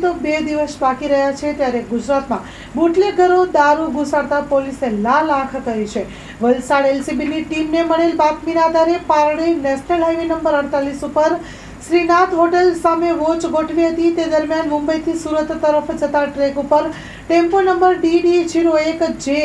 તો બે દિવસ બાકી રહ્યા છે ત્યારે ગુજરાતમાં બુટલેગરો દારૂ ઘુસાડતા પોલીસે લાલ આંખ કરી છે. વલસાડ એલસીબીની ટીમને મળેલ બાતમીના આધારે પારડી નેશનલ હાઈવે નંબર અડતાલીસ ઉપર શ્રીનાથ હોટેલ સામે વોચ ગોઠવી હતી. તે દરમિયાન મુંબઈથી સુરત તરફ જતા ટ્રેક ઉપર ટેમ્પો નંબર ડીડી જીરો એક જે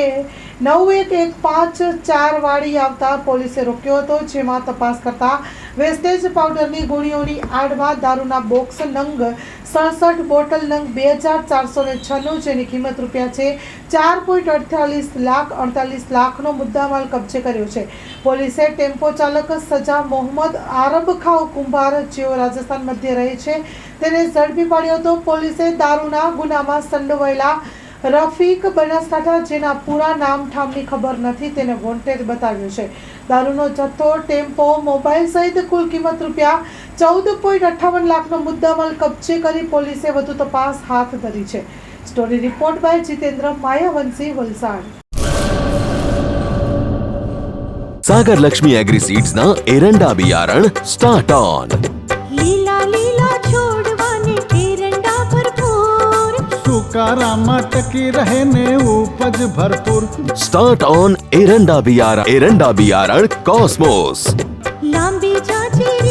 નવ એક એક પાંચ ચાર વાળી આવતા પોલીસે રોક્યો હતો, જેમાં તપાસ કરતા વેસ્ટેજ પાવડરની ગોળીઓની આડમાં દારૂના બોક્સ નંગ સડસઠ બોટલ નંગ બે હજાર ચારસો ને છન્નું, જેની કિંમત રૂપિયા છે ચાર પોઈન્ટ અડતાલીસ લાખ અડતાલીસ લાખનો મુદ્દામાલ કબજે કર્યો છે. પોલીસે ટેમ્પો ચાલક સજા મોહમ્મદ આરબ ખાઓ કુંભાર, જેઓ રાજસ્થાન મધ્ય રહે છે, તેને ઝડપી પાડ્યો હતો. પોલીસે દારૂના ગુનામાં સંડોવાયેલા રફીક બનાસકાંઠા, જેના પૂરા નામ ઠામની ખબર નથી, તેને વોન્ટેડ બતાવ્યો છે. દારૂનો જથ્થો, ટેમ્પો, મોબાઈલ સહિત કુલ કિંમત રૂપિયા ચૌદ પોઈન્ટ અઠ્ઠાવન લાખનો મુદ્દામાલ કબજે કરી પોલીસે વધુ તપાસ હાથ ધરી છે. Story report by Jitendra Mayavanshi Valsad. Sagar Lakshmi agri seeds ના એરંડા બિયારણ સ્ટાર્ટ ઓન લીલા લીલા છોડવાને એરંડા ભરપૂર. સુકારામાં ટકી રહે ને ઉપજ ભરપૂર. સ્ટાર્ટ ઓન એરંડા બિયારણ એરંડા બિયારણ કોસ્મોસ લાંબી જાચેરી